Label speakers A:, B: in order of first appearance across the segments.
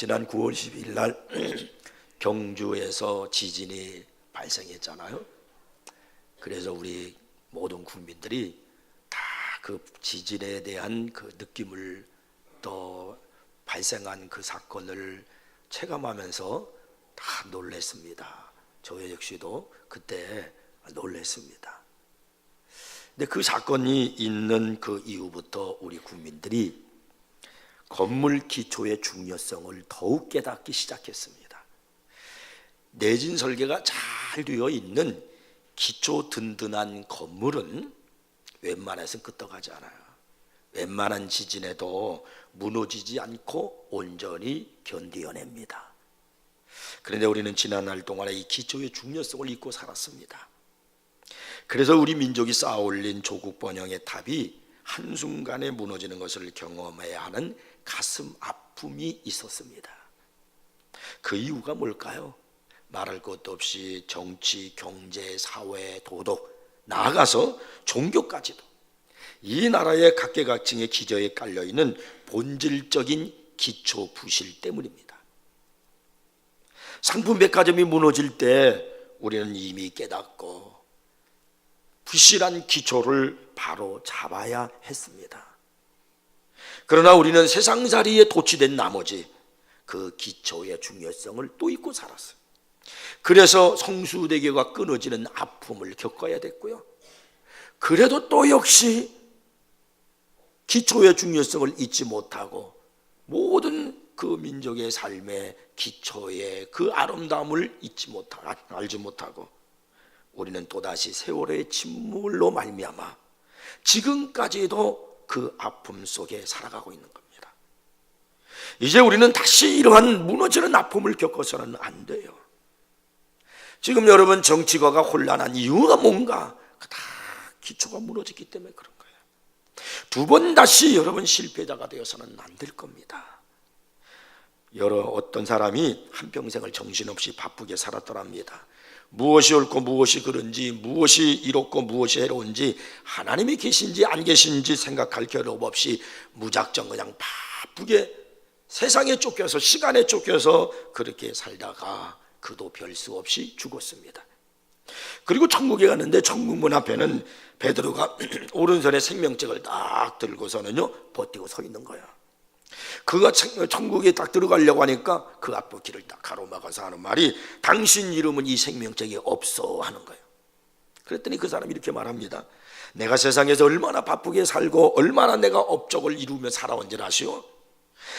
A: 지난 9월 12일 날 경주에서 지진이 발생했잖아요. 그래서 우리 모든 국민들이 다 그 지진에 대한 그 느낌을 또 발생한 그 사건을 체감하면서 다 놀랬습니다. 저 역시도 그때 놀랬습니다. 근데 그 사건이 있는 그 이후부터 우리 국민들이 건물 기초의 중요성을 더욱 깨닫기 시작했습니다. 내진 설계가 잘 되어 있는 기초 든든한 건물은 웬만해서는 끄떡하지 않아요. 웬만한 지진에도 무너지지 않고 온전히 견디어냅니다. 그런데 우리는 지난 날 동안에 이 기초의 중요성을 잊고 살았습니다. 그래서 우리 민족이 쌓아올린 조국 번영의 탑이 한순간에 무너지는 것을 경험해야 하는 가슴 아픔이 있었습니다. 그 이유가 뭘까요? 말할 것도 없이 정치, 경제, 사회, 도덕, 나아가서 종교까지도 이 나라의 각계각층의 기저에 깔려 있는 본질적인 기초 부실 때문입니다. 상품 백화점이 무너질 때 우리는 이미 깨닫고 부실한 기초를 바로 잡아야 했습니다. 그러나 우리는 세상살이에 도취된 나머지 그 기초의 중요성을 또 잊고 살았어요. 그래서 성수대교가 끊어지는 아픔을 겪어야 됐고요. 그래도 또 역시 기초의 중요성을 잊지 못하고 모든 그 민족의 삶의 기초의 그 아름다움을 잊지 못하고 알지 못하고 우리는 또다시 세월의 침몰로 말미암아 지금까지도 그 아픔 속에 살아가고 있는 겁니다. 이제 우리는 다시 이러한 무너지는 아픔을 겪어서는 안 돼요. 지금 여러분 정치가가 혼란한 이유가 뭔가 다 기초가 무너졌기 때문에 그런 거예요. 두 번 다시 여러분 실패자가 되어서는 안 될 겁니다. 여러 어떤 사람이 한 평생을 정신없이 바쁘게 살았더랍니다. 무엇이 옳고 무엇이 그른지 무엇이 이롭고 무엇이 해로운지 하나님이 계신지 안 계신지 생각할 겨력 없이 무작정 그냥 바쁘게 세상에 쫓겨서 시간에 쫓겨서 그렇게 살다가 그도 별 수 없이 죽었습니다. 그리고 천국에 갔는데 천국 문 앞에는 베드로가 오른손에 생명책을 딱 들고서는요 버티고 서 있는 거야. 그가 천국에 딱 들어가려고 하니까 그 앞부 길을 딱 가로막아서 하는 말이 당신 이름은 이 생명책에 없어 하는 거예요. 그랬더니 그 사람이 이렇게 말합니다. 내가 세상에서 얼마나 바쁘게 살고 얼마나 내가 업적을 이루며 살아온지 아시오?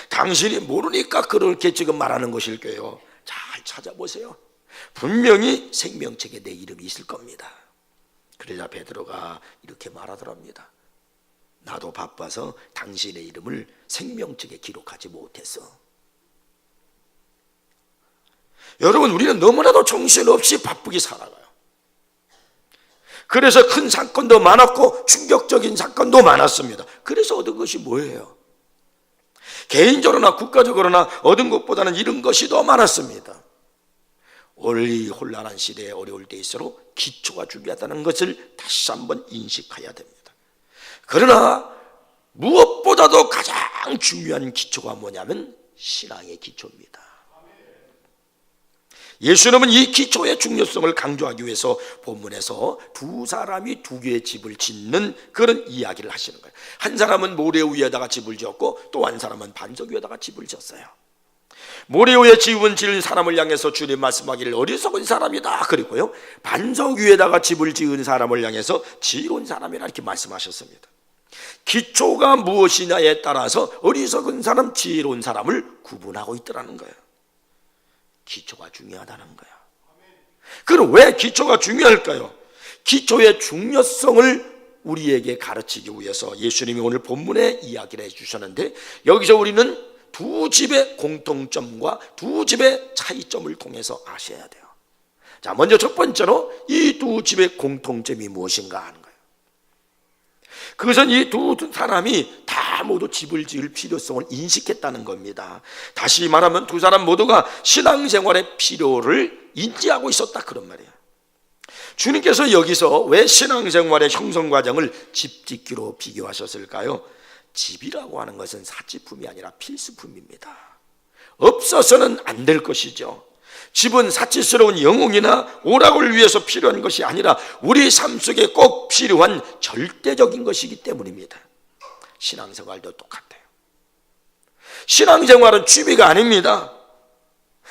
A: 당신이 모르니까 그렇게 지금 말하는 것일 거예요. 잘 찾아보세요. 분명히 생명책에 내 이름이 있을 겁니다. 그러자 베드로가 이렇게 말하더랍니다. 나도 바빠서 당신의 이름을 생명책에 기록하지 못했어. 여러분, 우리는 너무나도 정신없이 바쁘게 살아가요. 그래서 큰 사건도 많았고 충격적인 사건도 많았습니다. 그래서 얻은 것이 뭐예요? 개인적으로나 국가적으로나 얻은 것보다는 잃은 것이 더 많았습니다. 원리 혼란한 시대에 어려울 때일수록 기초가 중요하다는 것을 다시 한번 인식해야 됩니다. 그러나 무엇보다도 가장 중요한 기초가 뭐냐면 신앙의 기초입니다. 예수님은 이 기초의 중요성을 강조하기 위해서 본문에서 두 사람이 두 개의 집을 짓는 그런 이야기를 하시는 거예요. 한 사람은 모래 위에다가 집을 지었고 또 한 사람은 반석 위에다가 집을 지었어요. 모래 위에 집은 지은 사람을 향해서 주님 말씀하기를 어리석은 사람이다. 그리고요 반석 위에다가 집을 지은 사람을 향해서 지혜로운 사람이라 이렇게 말씀하셨습니다. 기초가 무엇이냐에 따라서 어리석은 사람, 지혜로운 사람을 구분하고 있더라는 거예요. 기초가 중요하다는 거예요. 그럼 왜 기초가 중요할까요? 기초의 중요성을 우리에게 가르치기 위해서 예수님이 오늘 본문에 이야기를 해주셨는데 여기서 우리는 두 집의 공통점과 두 집의 차이점을 통해서 아셔야 돼요. 자, 먼저 첫 번째로 이 두 집의 공통점이 무엇인가 하는. 그것은 이 두 사람이 다 모두 집을 지을 필요성을 인식했다는 겁니다. 다시 말하면 두 사람 모두가 신앙생활의 필요를 인지하고 있었다 그런 말이에요. 주님께서 여기서 왜 신앙생활의 형성 과정을 집 짓기로 비교하셨을까요? 집이라고 하는 것은 사치품이 아니라 필수품입니다. 없어서는 안 될 것이죠. 집은 사치스러운 영웅이나 오락을 위해서 필요한 것이 아니라 우리 삶 속에 꼭 필요한 절대적인 것이기 때문입니다. 신앙생활도 똑같아요. 신앙생활은 취미가 아닙니다.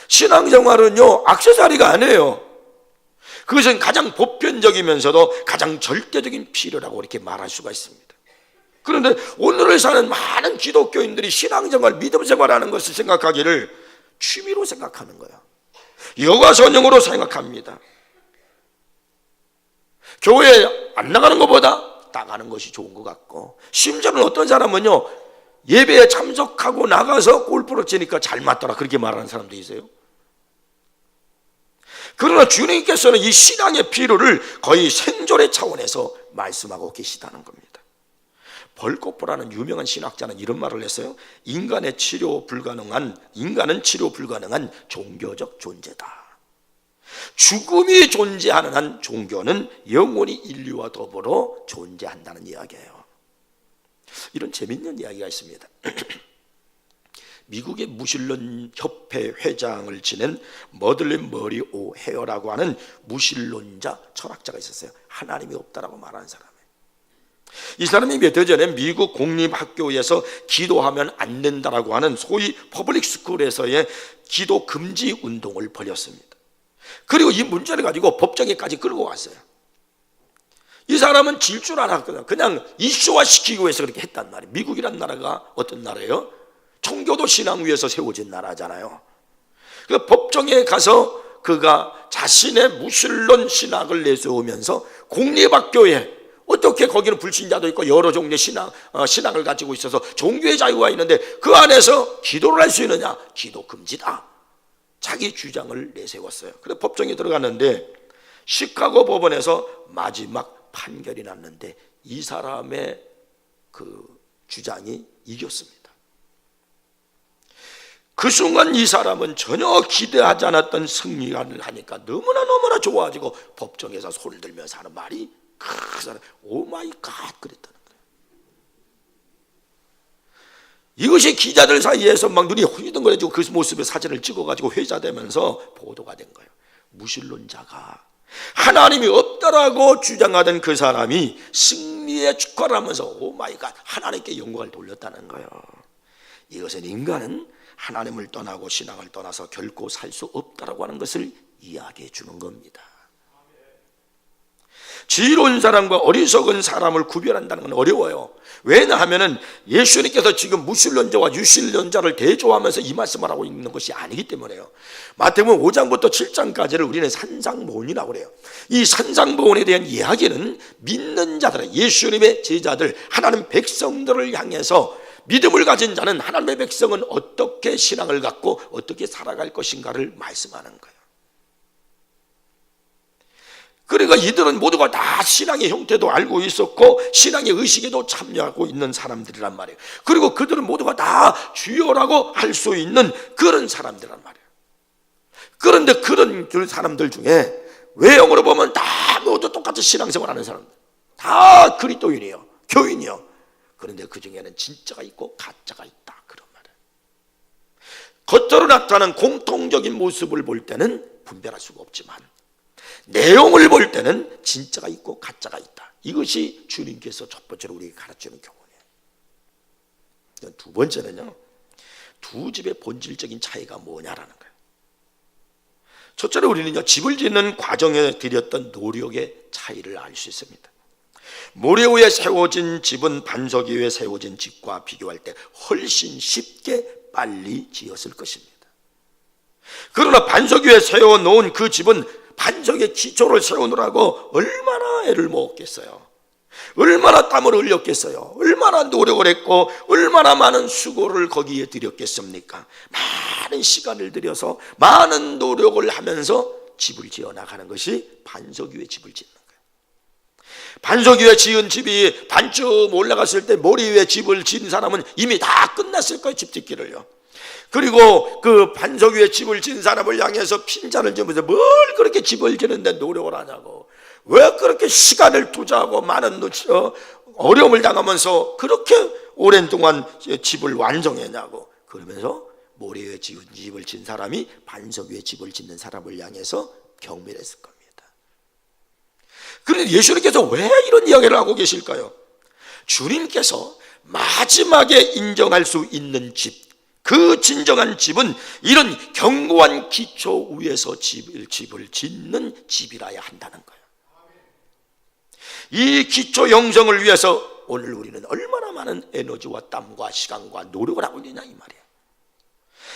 A: 신앙생활은요, 악세사리가 아니에요. 그것은 가장 보편적이면서도 가장 절대적인 필요라고 이렇게 말할 수가 있습니다. 그런데 오늘을 사는 많은 기독교인들이 신앙생활, 믿음생활 하는 것을 생각하기를 취미로 생각하는 거예요. 여가 전용으로 생각합니다. 교회 안 나가는 것보다 나가는 것이 좋은 것 같고 심지어는 어떤 사람은요 예배에 참석하고 나가서 골프를 치니까 잘 맞더라 그렇게 말하는 사람도 있어요. 그러나 주님께서는 이 신앙의 필요를 거의 생존의 차원에서 말씀하고 계시다는 겁니다. 벌코프라는 유명한 신학자는 이런 말을 했어요. 인간의 치료 불가능한 인간은 치료 불가능한 종교적 존재다. 죽음이 존재하는 한 종교는 영원히 인류와 더불어 존재한다는 이야기예요. 이런 재밌는 이야기가 있습니다. 미국의 무신론 협회 회장을 지낸 머들린 머리 오 헤어라고 하는 무신론자 철학자가 있었어요. 하나님이 없다라고 말하는 사람 이 사람이 몇 해 전에 미국 공립학교에서 기도하면 안 된다라고 하는 소위 퍼블릭 스쿨에서의 기도 금지 운동을 벌였습니다. 그리고 이 문제를 가지고 법정에까지 끌고 왔어요. 이 사람은 질 줄 알았거든. 그냥 이슈화 시키기 위해서 그렇게 했단 말이에요. 미국이란 나라가 어떤 나라예요? 청교도 신앙 위에서 세워진 나라잖아요. 그 법정에 가서 그가 자신의 무신론 신학을 내세우면서 공립학교에 어떻게 거기는 불신자도 있고 여러 종류의 신앙, 어, 신앙을 가지고 있어서 종교의 자유가 있는데 그 안에서 기도를 할 수 있느냐? 기도 금지다. 자기 주장을 내세웠어요. 그래 법정에 들어갔는데 시카고 법원에서 마지막 판결이 났는데 이 사람의 그 주장이 이겼습니다. 그 순간 이 사람은 전혀 기대하지 않았던 승리를 하니까 너무나 너무나 좋아지고 법정에서 손을 들면서 하는 말이 그 사람 오 마이 갓 그랬다는 거예요. 이것이 기자들 사이에서 막 눈이 후리덩거려지고 그 모습의 사진을 찍어가지고 회자되면서 보도가 된 거예요. 무신론자가 하나님이 없다라고 주장하던 그 사람이 승리의 축하를 하면서 오 마이 갓 하나님께 영광을 돌렸다는 거예요. 이것은 인간은 하나님을 떠나고 신앙을 떠나서 결코 살 수 없다라고 하는 것을 이야기해 주는 겁니다. 지혜로운 사람과 어리석은 사람을 구별한다는 건 어려워요. 왜냐 하면은 예수님께서 지금 무신론자와 유신론자를 대조하면서 이 말씀을 하고 있는 것이 아니기 때문에요. 마태복음 5장부터 7장까지를 우리는 산상보훈이라고 그래요. 이 산상보훈에 대한 이야기는 믿는 자들, 예수님의 제자들, 하나님 백성들을 향해서 믿음을 가진 자는 하나님의 백성은 어떻게 신앙을 갖고 어떻게 살아갈 것인가를 말씀하는 거예요. 그러니까 이들은 모두가 다 신앙의 형태도 알고 있었고 신앙의 의식에도 참여하고 있는 사람들이란 말이에요. 그리고 그들은 모두가 다 주여라고 할 수 있는 그런 사람들이란 말이에요. 그런데 그런 그 사람들 중에 외형으로 보면 다 모두 똑같이 신앙생활 하는 사람들. 다 그리스도인이에요. 교인이요. 그런데 그 중에는 진짜가 있고 가짜가 있다. 그런 말이에요. 겉으로 나타나는 공통적인 모습을 볼 때는 분별할 수가 없지만 내용을 볼 때는 진짜가 있고 가짜가 있다. 이것이 주님께서 첫 번째로 우리에게 가르치는 교훈이에요. 두 번째는요. 두 집의 본질적인 차이가 뭐냐라는 거예요. 첫째로 우리는요. 집을 짓는 과정에 들였던 노력의 차이를 알 수 있습니다. 모래 위에 세워진 집은 반석 위에 세워진 집과 비교할 때 훨씬 쉽게 빨리 지었을 것입니다. 그러나 반석 위에 세워놓은 그 집은 반석의 기초를 세우느라고 얼마나 애를 먹었겠어요. 얼마나 땀을 흘렸겠어요. 얼마나 노력을 했고 얼마나 많은 수고를 거기에 들였겠습니까? 많은 시간을 들여서 많은 노력을 하면서 집을 지어 나가는 것이 반석 위에 집을 짓는 거예요. 반석 위에 지은 집이 반쯤 올라갔을 때 머리 위에 집을 지은 사람은 이미 다 끝났을 거예요. 집 짓기를요. 그리고 그 반석 위에 집을 진 사람을 향해서 핀잔을 지면서 뭘 그렇게 집을 지는데 노력을 하냐고. 왜 그렇게 시간을 투자하고 많은 어, 어려움을 당하면서 그렇게 오랜 동안 집을 완성했냐고. 그러면서 모래 위에 지은 집을 진 사람이 반석 위에 집을 짓는 사람을 향해서 경멸했을 겁니다. 그런데 예수님께서 왜 이런 이야기를 하고 계실까요? 주님께서 마지막에 인정할 수 있는 집, 그 진정한 집은 이런 견고한 기초 위에서 집을, 집을 짓는 집이라야 한다는 거예요. 이 기초 영성을 위해서 오늘 우리는 얼마나 많은 에너지와 땀과 시간과 노력을 하고 있느냐 이 말이에요.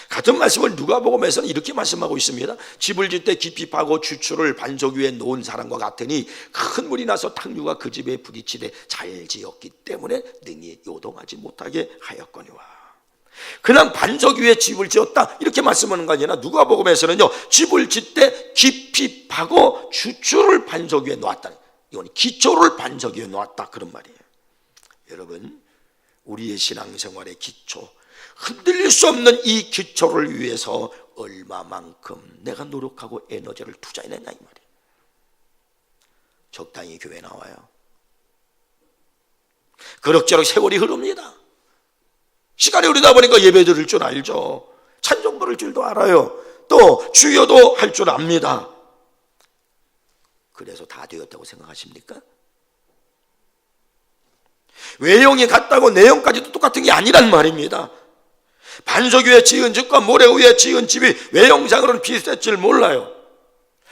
A: 같은 말씀을 누가복음에서는 이렇게 말씀하고 있습니다. 집을 짓때 깊이 파고 주추를 반석 위에 놓은 사람과 같으니 큰 물이 나서 탕류가 그 집에 부딪히되 잘 지었기 때문에 능히 요동하지 못하게 하였거니와. 그냥 반석 위에 집을 지었다 이렇게 말씀하는 거 아니라 누가복음에서는요 집을 짓때 깊이 파고 주추를 반석 위에 놓았다. 이건 기초를 반석 위에 놓았다 그런 말이에요. 여러분 우리의 신앙생활의 기초 흔들릴 수 없는 이 기초를 위해서 얼마만큼 내가 노력하고 에너지를 투자해냈냐 이 말이에요. 적당히 교회 나와요. 그럭저럭 세월이 흐릅니다. 시간이 흐르다 보니까 예배 드릴 줄 알죠. 찬송 부를 줄도 알아요. 또 주여도 할 줄 압니다. 그래서 다 되었다고 생각하십니까? 외형이 같다고 내용까지도 똑같은 게 아니란 말입니다. 반석 위에 지은 집과 모래 위에 지은 집이 외형상으로는 비슷할 줄 몰라요.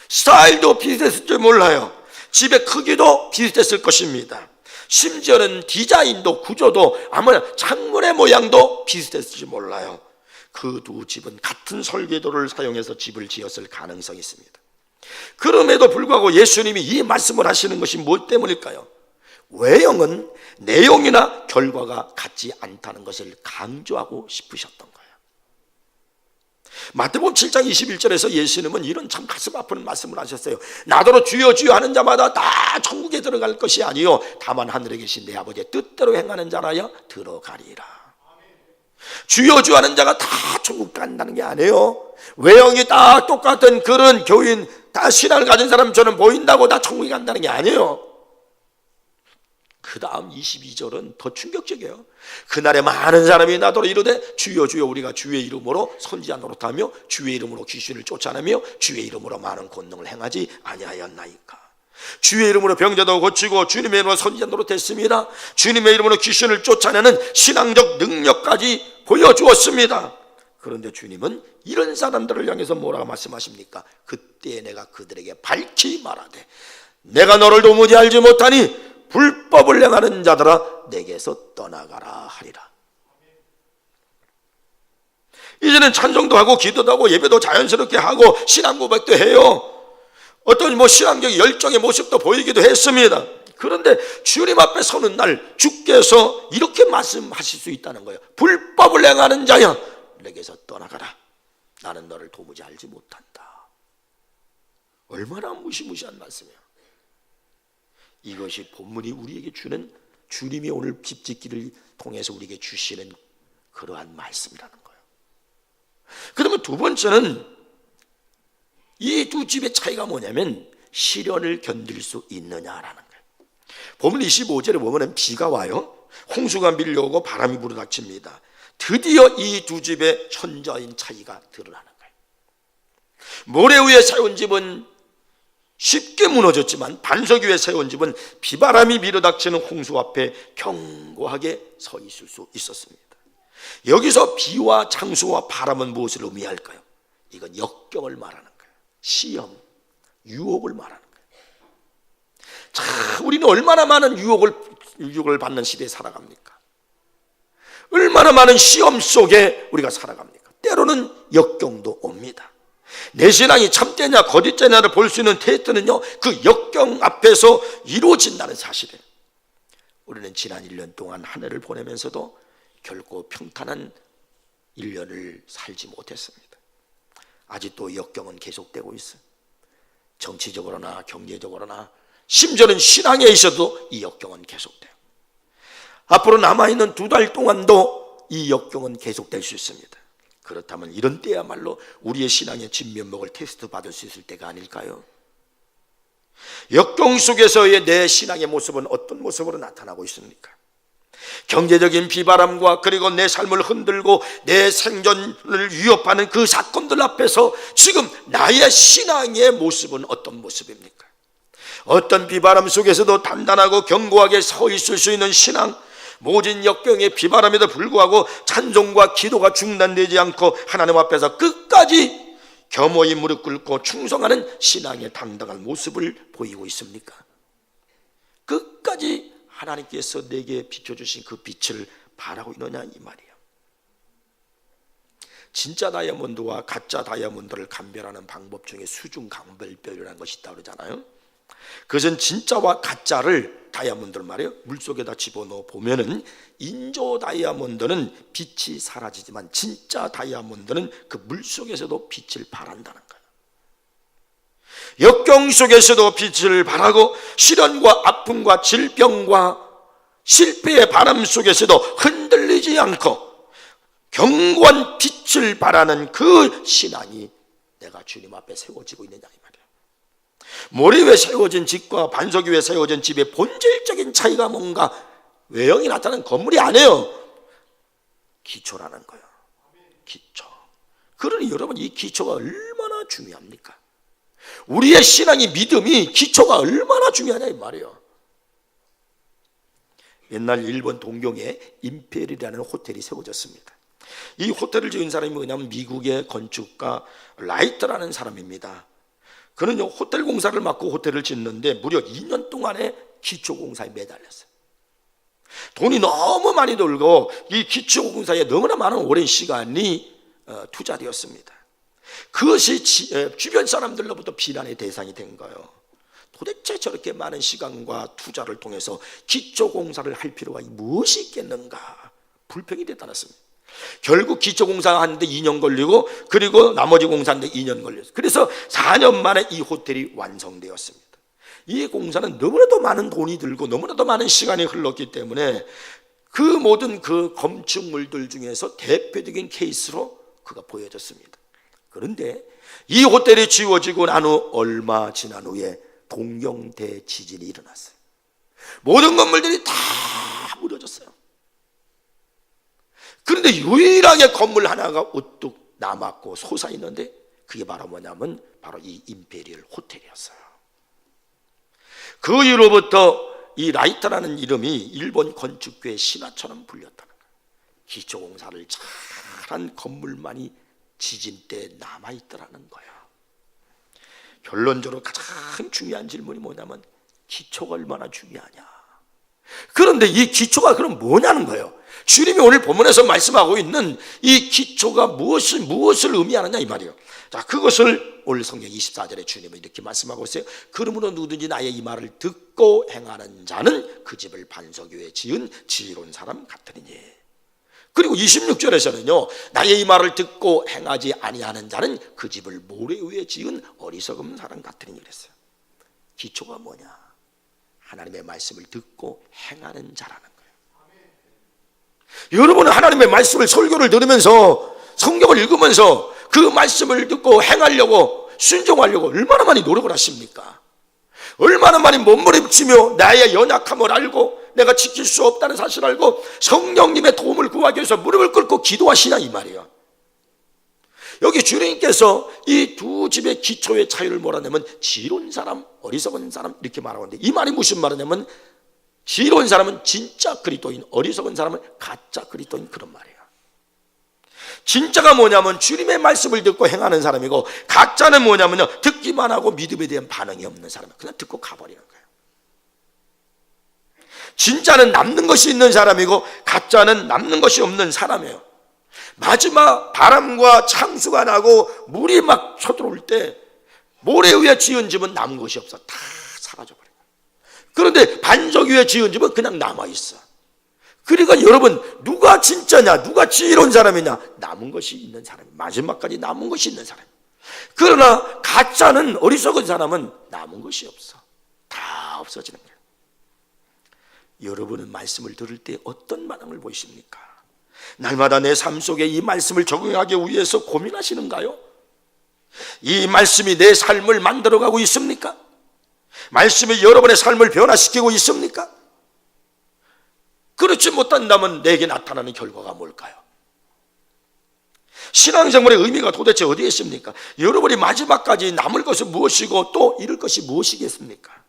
A: 스타일도 비슷했을 줄 몰라요. 집의 크기도 비슷했을 것입니다. 심지어는 디자인도 구조도 아마 창문의 모양도 비슷했을지 몰라요. 그 두 집은 같은 설계도를 사용해서 집을 지었을 가능성이 있습니다. 그럼에도 불구하고 예수님이 이 말씀을 하시는 것이 뭐 때문일까요? 외형은 내용이나 결과가 같지 않다는 것을 강조하고 싶으셨던. 마태복음 7장 21절에서 예수님은 이런 참 가슴 아픈 말씀을 하셨어요. 나더러 주여 주여 하는 자마다 다 천국에 들어갈 것이 아니요 다만 하늘에 계신 내 아버지의 뜻대로 행하는 자라야 들어가리라. 주여 주여 하는 자가 다 천국 간다는 게 아니에요. 외형이 다 똑같은 그런 교인 다 신앙을 가진 사람처럼 보인다고 다 천국에 간다는 게 아니에요. 그 다음 22절은 더 충격적이에요. 그날에 많은 사람이 나더러 이르되 주여 주여 우리가 주의 이름으로 선지자 노릇하며 주의 이름으로 귀신을 쫓아내며 주의 이름으로 많은 권능을 행하지 아니하였나이까. 주의 이름으로 병자도 고치고 주님의 이름으로 선지자 노릇했습니다. 주님의 이름으로 귀신을 쫓아내는 신앙적 능력까지 보여주었습니다. 그런데 주님은 이런 사람들을 향해서 뭐라고 말씀하십니까? 그때 내가 그들에게 밝히 말하되 내가 너를 도무지 알지 못하니 불법을 행하는 자들아 내게서 떠나가라 하리라. 이제는 찬송도 하고 기도도 하고 예배도 자연스럽게 하고 신앙 고백도 해요. 어떤 뭐 신앙적 열정의 모습도 보이기도 했습니다. 그런데 주님 앞에 서는 날 주께서 이렇게 말씀하실 수 있다는 거예요. 불법을 행하는 자야 내게서 떠나가라. 나는 너를 도무지 알지 못한다. 얼마나 무시무시한 말씀이에요. 이것이 본문이 우리에게 주는 주님이 오늘 빚짓기를 통해서 우리에게 주시는 그러한 말씀이라는 거예요. 그러면 두 번째는 이 두 집의 차이가 뭐냐면 시련을 견딜 수 있느냐라는 거예요. 본문 25절에 보면 비가 와요. 홍수가 밀려오고 바람이 불어닥칩니다. 드디어 이 두 집의 천자인 차이가 드러나는 거예요. 모래 위에 세운 집은 쉽게 무너졌지만 반석 위에 세운 집은 비바람이 밀어닥치는 홍수 앞에 견고하게 서 있을 수 있었습니다. 여기서 비와 장수와 바람은 무엇을 의미할까요? 이건 역경을 말하는 거예요. 시험, 유혹을 말하는 거예요. 자, 우리는 얼마나 많은 유혹을 유혹을 받는 시대에 살아갑니까? 얼마나 많은 시험 속에 우리가 살아갑니까? 때로는 역경도 옵니다. 내 신앙이 참되냐 거짓되냐를 볼 수 있는 테스트는요 그 역경 앞에서 이루어진다는 사실이에요. 우리는 지난 1년 동안 한 해를 보내면서도 결코 평탄한 1년을 살지 못했습니다. 아직도 역경은 계속되고 있어요. 정치적으로나 경제적으로나 심지어는 신앙에 있어도 이 역경은 계속돼요. 앞으로 남아있는 두 달 동안도 이 역경은 계속될 수 있습니다 그렇다면 이런 때야말로 우리의 신앙의 진면목을 테스트 받을 수 있을 때가 아닐까요? 역경 속에서의 내 신앙의 모습은 어떤 모습으로 나타나고 있습니까? 경제적인 비바람과 그리고 내 삶을 흔들고 내 생존을 위협하는 그 사건들 앞에서 지금 나의 신앙의 모습은 어떤 모습입니까? 어떤 비바람 속에서도 단단하고 견고하게 서 있을 수 있는 신앙, 모진 역경의 비바람에도 불구하고 찬송과 기도가 중단되지 않고 하나님 앞에서 끝까지 겸허히 무릎 꿇고 충성하는 신앙의 당당한 모습을 보이고 있습니까? 끝까지 하나님께서 내게 비춰주신 그 빛을 바라고 있느냐 이 말이에요. 진짜 다이아몬드와 가짜 다이아몬드를 감별하는 방법 중에 수중 감별별이라는 것이 있다고 그러잖아요. 그것은 진짜와 가짜를 다이아몬드를 말이에요. 물 속에다 집어넣어 보면은 인조 다이아몬드는 빛이 사라지지만 진짜 다이아몬드는 그 물 속에서도 빛을 발한다는 거예요. 역경 속에서도 빛을 발하고 시련과 아픔과 질병과 실패의 바람 속에서도 흔들리지 않고 견고한 빛을 발하는 그 신앙이 내가 주님 앞에 세워지고 있느냐. 모래 위에 세워진 집과 반석 위에 세워진 집의 본질적인 차이가 뭔가 외형이 나타나는 건물이 아니에요. 기초라는 거예요. 기초. 그러니 여러분 이 기초가 얼마나 중요합니까? 우리의 신앙이 믿음이 기초가 얼마나 중요하냐 이 말이에요. 옛날 일본 동경에 임페리라는 호텔이 세워졌습니다. 이 호텔을 지은 사람이 뭐냐면 미국의 건축가 라이트라는 사람입니다. 그는 호텔 공사를 맡고 호텔을 짓는데 무려 2년 동안에 기초 공사에 매달렸어요. 돈이 너무 많이 들고 이 기초 공사에 너무나 많은 오랜 시간이 어, 투자되었습니다. 그것이 주변 사람들로부터 비난의 대상이 된 거예요. 도대체 저렇게 많은 시간과 투자를 통해서 기초 공사를 할 필요가 무엇이 있겠는가? 불평이 나타났습니다. 결국 기초 공사 하는데 2년 걸리고 그리고 나머지 공사하는데 2년 걸렸어요. 그래서 4년 만에 이 호텔이 완성되었습니다. 이 공사는 너무나도 많은 돈이 들고 너무나도 많은 시간이 흘렀기 때문에 그 모든 그 건축물들 중에서 대표적인 케이스로 그가 보여졌습니다. 그런데 이 호텔이 지워지고 난 후 얼마 지난 후에 동경대 지진이 일어났어요. 모든 건물들이 다 무너졌어요. 그런데 유일하게 건물 하나가 우뚝 남았고 솟아 있는데 그게 바로 뭐냐면 바로 이 임페리얼 호텔이었어요. 그 이후로부터 이 라이터라는 이름이 일본 건축계의 신화처럼 불렸다는 거예요. 기초공사를 잘한 건물만이 지진 때 남아 있더라는 거야. 결론적으로 가장 중요한 질문이 뭐냐면 기초가 얼마나 중요하냐. 그런데 이 기초가 그럼 뭐냐는 거예요. 주님이 오늘 본문에서 말씀하고 있는 이 기초가 무엇을 무엇을 의미하느냐 이 말이에요. 자, 그것을 오늘 성경 24절에 주님은 이렇게 말씀하고 있어요. 그러므로 누구든지 나의 이 말을 듣고 행하는 자는 그 집을 반석 위에 지은 지혜로운 사람 같으니. 그리고 26절에서는요. 나의 이 말을 듣고 행하지 아니하는 자는 그 집을 모래 위에 지은 어리석은 사람 같으니 그랬어요. 기초가 뭐냐? 하나님의 말씀을 듣고 행하는 자라는. 여러분은 하나님의 말씀을 설교를 들으면서 성경을 읽으면서 그 말씀을 듣고 행하려고 순종하려고 얼마나 많이 노력을 하십니까? 얼마나 많이 몸부림치며 나의 연약함을 알고 내가 지킬 수 없다는 사실을 알고 성령님의 도움을 구하기 위해서 무릎을 꿇고 기도하시냐 이 말이에요. 여기 주님께서 이 두 집의 기초의 차이를 몰아내면 지론 사람, 어리석은 사람 이렇게 말하고 있는데 이 말이 무슨 말이냐면 지혜로운 사람은 진짜 그리스도인, 어리석은 사람은 가짜 그리스도인 그런 말이에요. 진짜가 뭐냐면 주님의 말씀을 듣고 행하는 사람이고 가짜는 뭐냐면요 듣기만 하고 믿음에 대한 반응이 없는 사람이에요. 그냥 듣고 가버리는 거예요. 진짜는 남는 것이 있는 사람이고 가짜는 남는 것이 없는 사람이에요. 마지막 바람과 창수가 나고 물이 막 쳐들어올 때 모래 위에 지은 집은 남은 것이 없어. 다. 그런데 반석 위에 지은 집은 그냥 남아있어. 그러니까 여러분, 누가 진짜냐? 누가 지혜로운 사람이냐? 남은 것이 있는 사람. 마지막까지 남은 것이 있는 사람. 그러나 가짜는 어리석은 사람은 남은 것이 없어. 다 없어지는 거예요. 여러분은 말씀을 들을 때 어떤 반응을 보이십니까? 날마다 내 삶 속에 이 말씀을 적용하기 위해서 고민하시는가요? 이 말씀이 내 삶을 만들어가고 있습니까? 말씀이 여러분의 삶을 변화시키고 있습니까? 그렇지 못한다면 내게 나타나는 결과가 뭘까요? 신앙생활의 의미가 도대체 어디에 있습니까? 여러분이 마지막까지 남을 것은 무엇이고 또 잃을 것이 무엇이겠습니까?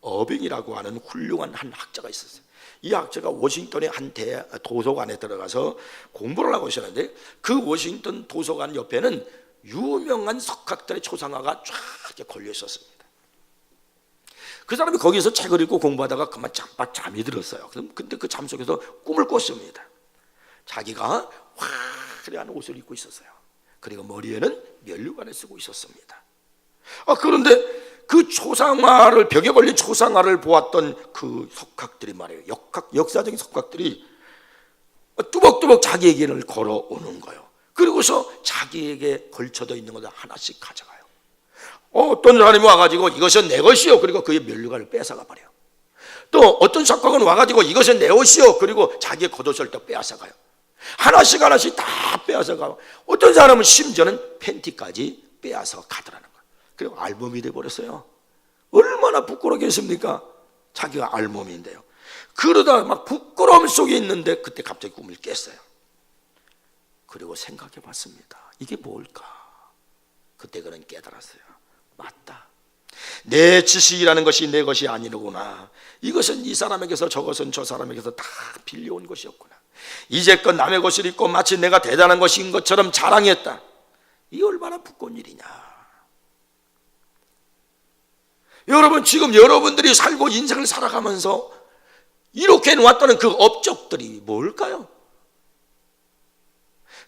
A: 어빙이라고 하는 훌륭한 한 학자가 있었어요. 이 학자가 워싱턴의 한 대, 도서관에 들어가서 공부를 하고 있었는데 그 워싱턴 도서관 옆에는 유명한 석학들의 초상화가 쫙 걸려 있었습니다. 그 사람이 거기서 책을 읽고 공부하다가 그만 잠박 잠이 들었어요. 근데 그 잠 속에서 꿈을 꿨습니다. 자기가 화려한 옷을 입고 있었어요. 그리고 머리에는 면류관을 쓰고 있었습니다. 아 그런데 그 초상화를 벽에 걸린 초상화를 보았던 그 석학들이 말이에요. 역학 역사적인 석학들이 뚜벅뚜벅 자기에게를 걸어오는 거예요. 그리고서 자기에게 걸쳐져 있는 것을 하나씩 가져가요. 어떤 사람이 와가지고 이것은 내 것이요. 그리고 그의 면류관을 뺏어가 버려요. 또 어떤 석학은 와가지고 이것은 내 옷이요. 그리고 자기의 겉옷을 또 빼앗아가요. 하나씩 하나씩 다 빼앗아가요. 어떤 사람은 심지어는 팬티까지 빼앗아 가더라는 거예요. 그리고 알몸이 돼버렸어요. 얼마나 부끄럽겠습니까? 자기가 알몸인데요. 그러다 막 부끄러움 속에 있는데 그때 갑자기 꿈을 깼어요. 그리고 생각해 봤습니다. 이게 뭘까? 그때 그는 깨달았어요. 맞다. 내 지식이라는 것이 내 것이 아니로구나. 이것은 이 사람에게서 저것은 저 사람에게서 다 빌려온 것이었구나. 이제껏 남의 것을 입고 마치 내가 대단한 것인 것처럼 자랑했다. 이 얼마나 부끄러운 일이냐. 여러분 지금 여러분들이 살고 인생을 살아가면서 이렇게 놓았다는 그 업적들이 뭘까요?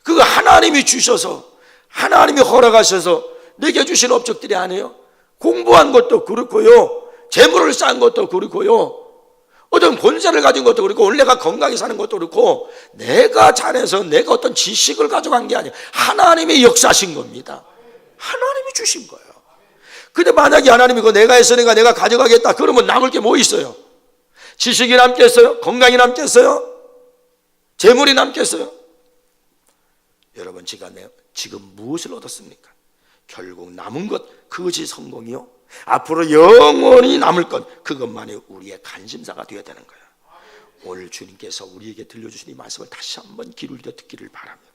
A: 그거 하나님이 주셔서 하나님이 허락하셔서 내게 주신 업적들이 아니에요. 공부한 것도 그렇고요. 재물을 쌓은 것도 그렇고요. 어떤 권세를 가진 것도 그렇고 내가 건강히 사는 것도 그렇고 내가 잘해서 내가 어떤 지식을 가져간 게 아니에요. 하나님이 역사하신 겁니다. 하나님이 주신 거예요. 근데 만약에 하나님이 그 내가 했으니까 내가 가져가겠다 그러면 남을 게 뭐 있어요? 지식이 남겠어요? 건강이 남겠어요? 재물이 남겠어요? 여러분 지금 지금 무엇을 얻었습니까? 결국 남은 것 그것이 성공이요. 앞으로 영원히 남을 것 그것만이 우리의 관심사가 되어야 되는 거예요. 오늘 주님께서 우리에게 들려주신 이 말씀을 다시 한번 들여 듣기를 바랍니다.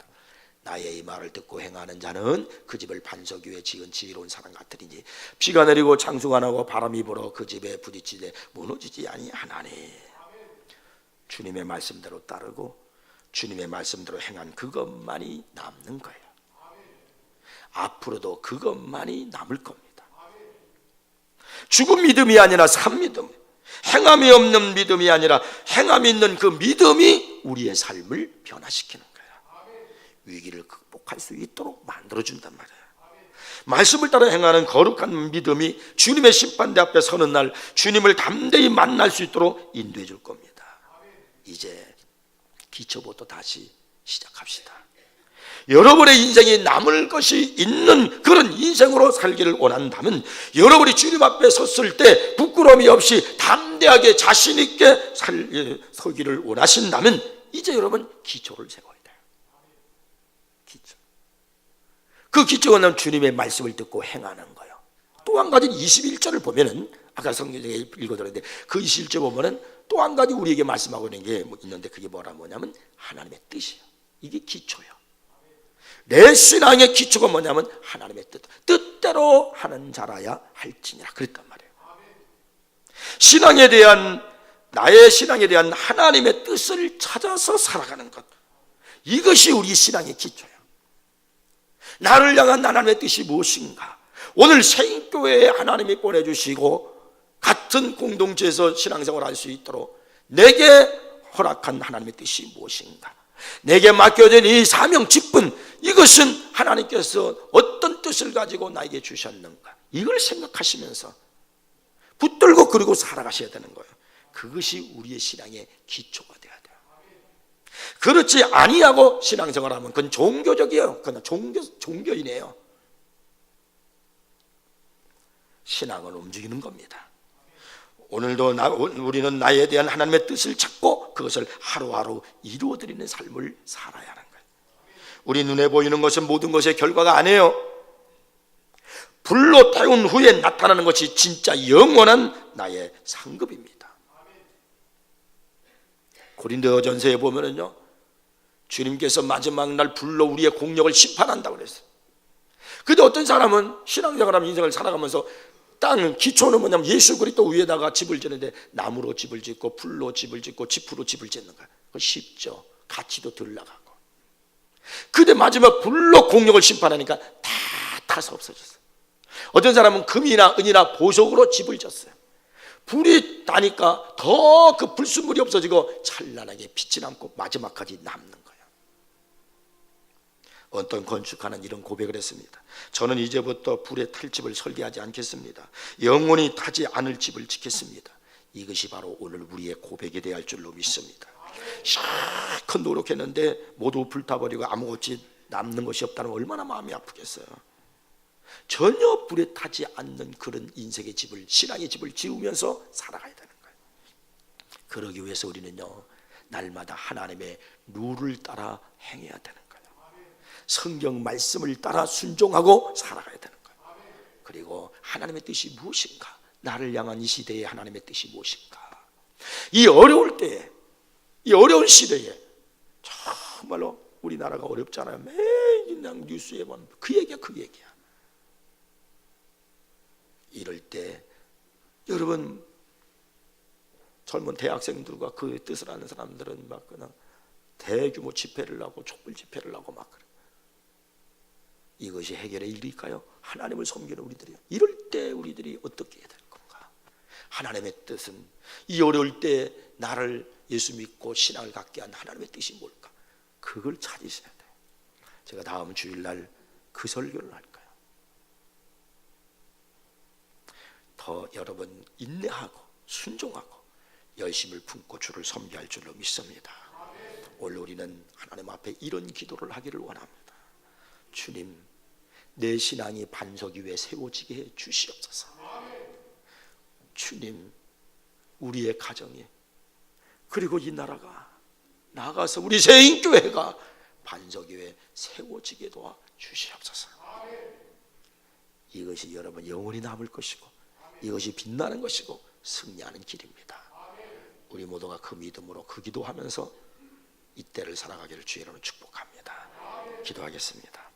A: 나의 이 말을 듣고 행하는 자는 그 집을 반석 위에 지은 지혜로운 사람 같으리니 비가 내리고 창수가 나고 바람이 불어 그 집에 부딪히되 무너지지 아니하나니 주님의 말씀대로 따르고 주님의 말씀대로 행한 그것만이 남는 거예요. 앞으로도 그것만이 남을 겁니다. 죽은 믿음이 아니라 산 믿음, 행함이 없는 믿음이 아니라 행함이 있는 그 믿음이 우리의 삶을 변화시키는 거예요. 위기를 극복할 수 있도록 만들어준단 말이에요. 말씀을 따라 행하는 거룩한 믿음이 주님의 심판대 앞에 서는 날 주님을 담대히 만날 수 있도록 인도해 줄 겁니다. 이제 기초부터 다시 시작합시다. 여러분의 인생이 남을 것이 있는 그런 인생으로 살기를 원한다면 여러분이 주님 앞에 섰을 때 부끄러움이 없이 담대하게 자신 있게 살, 예, 서기를 원하신다면 이제 여러분 기초를 세워야 돼요. 기초. 그 기초는 주님의 말씀을 듣고 행하는 거예요. 또 한 가지 21절을 보면은 아까 성경에 읽어드렸는데 그 21절 보면은 또 한 가지 우리에게 말씀하고 있는 게뭐 있는데 그게 뭐라 뭐냐면 하나님의 뜻이에요. 이게 기초예요. 내 신앙의 기초가 뭐냐면 하나님의 뜻. 뜻대로 하는 자라야 할지니라 그랬단 말이에요. 신앙에 대한 나의 신앙에 대한 하나님의 뜻을 찾아서 살아가는 것. 이것이 우리 신앙의 기초예요. 나를 향한 하나님의 뜻이 무엇인가? 오늘 생교회에 하나님이 보내주시고 같은 공동체에서 신앙생활을 할 수 있도록 내게 허락한 하나님의 뜻이 무엇인가? 내게 맡겨진 이 사명 직분 이것은 하나님께서 어떤 뜻을 가지고 나에게 주셨는가 이걸 생각하시면서 붙들고 그리고 살아가셔야 되는 거예요. 그것이 우리의 신앙의 기초가 돼야 돼요. 그렇지 아니하고 신앙생활하면 그건 종교적이에요. 그건 종교 종교인이에요. 신앙을 움직이는 겁니다. 오늘도 나, 우리는 나에 대한 하나님의 뜻을 찾고 그것을 하루하루 이루어드리는 삶을 살아야 하는 거예요. 우리 눈에 보이는 것은 모든 것의 결과가 아니에요. 불로 태운 후에 나타나는 것이 진짜 영원한 나의 상급입니다. 고린도 전서에 보면은요. 주님께서 마지막 날 불러 우리의 공력을 심판한다고 그랬어요. 근데 어떤 사람은 신앙생활하면 인생을 살아가면서 땅 기초는 뭐냐면 예수 그리스도 위에다가 집을 짓는데 나무로 집을 짓고 풀로 집을 짓고 지프로 집을 짓는 거야. 그거 쉽죠. 가치도 덜 나가고. 근데 마지막 불로 공력을 심판하니까 다 타서 없어졌어요. 어떤 사람은 금이나 은이나 보석으로 집을 졌어요. 불이 나니까 더 그 불순물이 없어지고 찬란하게 빛이 남고 마지막까지 남는 거예요. 어떤 건축하는 이런 고백을 했습니다. 저는 이제부터 불에 탈 집을 설계하지 않겠습니다. 영원히 타지 않을 집을 짓겠습니다. 이것이 바로 오늘 우리의 고백이 되어야 할 줄로 믿습니다. 실컷 노력했는데 모두 불타버리고 아무것이 남는 것이 없다는 얼마나 마음이 아프겠어요. 전혀 불에 타지 않는 그런 인생의 집을 신앙의 집을 지으면서 살아가야 되는 거예요. 그러기 위해서 우리는요 날마다 하나님의 룰을 따라 행해야 되는 거예요. 성경 말씀을 따라 순종하고 살아가야 되는 거예요. 그리고 하나님의 뜻이 무엇인가? 나를 향한 이 시대의 하나님의 뜻이 무엇인가? 이 어려울 때에 이 어려운 시대에 정말로 우리나라가 어렵잖아요. 매일 뉴스에 보면 그 얘기야 그 얘기야. 이럴 때 여러분 젊은 대학생들과 그 뜻을 아는 사람들은 막 그냥 대규모 집회를 하고 촛불 집회를 하고 막 그래. 이것이 해결의 일일까요? 하나님을 섬기는 우리들이요. 이럴 때 우리들이 어떻게 해야 될 건가? 하나님의 뜻은 이 어려울 때 나를 예수 믿고 신앙을 갖게 한 하나님의 뜻이 뭘까? 그걸 찾으셔야 돼요. 제가 다음 주일날 그 설교를 할 거예요. 더 여러분 인내하고 순종하고 열심을 품고 주를 섬기할 줄로 믿습니다. 오늘 우리는 하나님 앞에 이런 기도를 하기를 원합니다. 주님, 내 신앙이 반석 위에 세워지게 해 주시옵소서. 주님, 우리의 가정이 그리고 이 나라가 나가서 우리 세인교회가 반석 위에 세워지게 도와 주시옵소서. 이것이 여러분 영원히 남을 것이고 이것이 빛나는 것이고 승리하는 길입니다. 우리 모두가 그 믿음으로 그 기도하면서 이때를 살아가기를 주의로 축복합니다. 기도하겠습니다.